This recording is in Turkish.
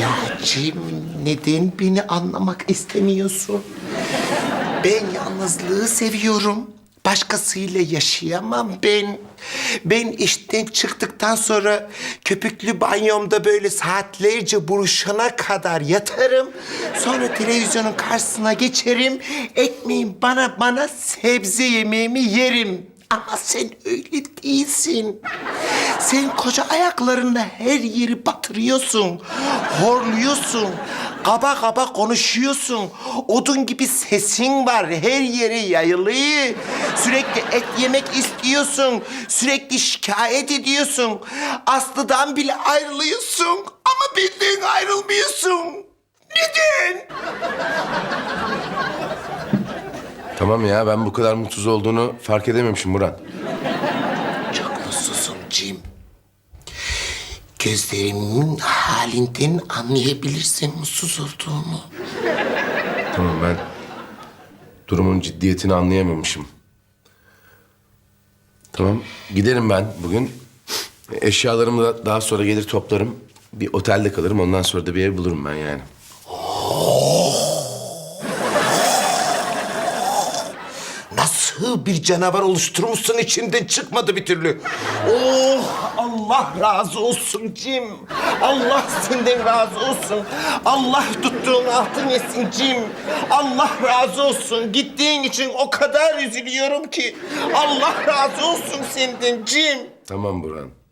Ya Cem, neden beni anlamak istemiyorsun? Ben yalnızlığı seviyorum. Başkasıyla yaşayamam ben. Ben işten çıktıktan sonra köpüklü banyomda böyle saatlerce buruşana kadar yatarım. Sonra televizyonun karşısına geçerim. Ekmeğim bana bana sebze yemeğimi yerim. Ama sen öyle değilsin. Sen koca ayaklarınla her yeri batırıyorsun. Horluyorsun. Kaba kaba konuşuyorsun. Odun gibi sesin var. Her yere yayılıyor. Sürekli et yemek istiyorsun. Sürekli şikayet ediyorsun. Aslı'dan bile ayrılıyorsun. Ama benden ayrılmıyorsun. Neden? Tamam ya ben bu kadar mutsuz olduğunu fark edememişim Murat. Çok mutsuzum Cem. Gözlerimin halinden anlayabilirsin mutsuz olduğumu. Tamam ben durumun ciddiyetini anlayamamışım. Tamam giderim ben bugün. Eşyalarımı da daha sonra gelir toplarım. Bir otelde kalırım ondan sonra da bir ev bulurum ben yani. Nasıl bir canavar oluşturmuşsun içinden çıkmadı bir türlü. Oh Allah razı olsun Cim. Allah senden razı olsun. Allah tuttuğun altın yesin Cim. Allah razı olsun. Gittiğin için o kadar üzülüyorum ki. Allah razı olsun senden Cim. Tamam Burhan.